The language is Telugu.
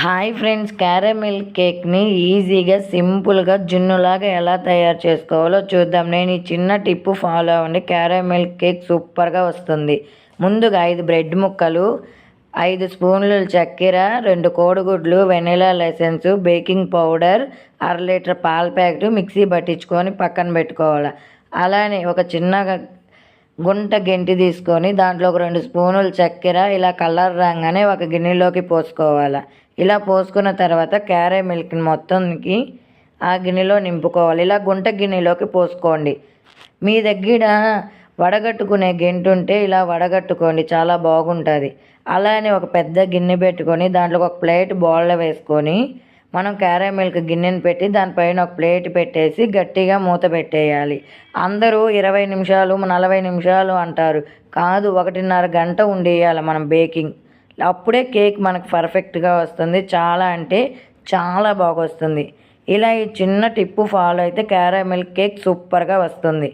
హాయ్ ఫ్రెండ్స్ క్యారమిల్ కేక్ని ఈజీగా సింపుల్గా జున్నులాగా ఎలా తయారు చేసుకోవాలో చూద్దాం. నేను ఈ చిన్న టిప్పు ఫాలో అవ్వండి. క్యారమిల్ కేక్ సూపర్గా వస్తుంది. ముందుగా ఐదు బ్రెడ్ ముక్కలు ఐదు స్పూన్లు చక్కెర రెండు కోడిగుడ్లు వెనిలా లెసెన్స్ బేకింగ్ పౌడర్ అర లీటర్ పాల ప్యాకెట్ మిక్సీ పట్టించుకొని పక్కన పెట్టుకోవాలి. అలానే ఒక చిన్న గుంట గెంటి తీసుకొని దాంట్లో ఒక రెండు స్పూనులు చక్కెర ఇలా కలర్ రాగానే ఒక గిన్నెలోకి పోసుకోవాలి. ఇలా పోసుకున్న తర్వాత క్యారే మిల్క్ని మొత్తానికి ఆ గిన్నెలో నింపుకోవాలి. ఇలా గుంట గిన్నెలోకి పోసుకోండి. మీ దగ్గర వడగట్టుకునే గెంటు ఉంటే ఇలా వడగట్టుకోండి. చాలా బాగుంటుంది. అలానే ఒక పెద్ద గిన్నె పెట్టుకొని దాంట్లో ఒక ప్లేట్ బౌల్లో వేసుకొని మనం క్యారమిల్క్ గిన్నెని పెట్టి దానిపైన ఒక ప్లేట్ పెట్టేసి గట్టిగా మూత పెట్టేయాలి. అందరూ ఇరవై నిమిషాలు నలభై నిమిషాలు అంటారు. కాదు ఒకటిన్నర గంట ఉండేయాలి మనం బేకింగ్. అప్పుడే కేక్ మనకు పర్ఫెక్ట్గా వస్తుంది. చాలా అంటే చాలా బాగా వస్తుంది ఇలా ఈ చిన్న టిప్పు ఫాలో అయితే క్యారమిల్క్ కేక్ సూపర్గా వస్తుంది.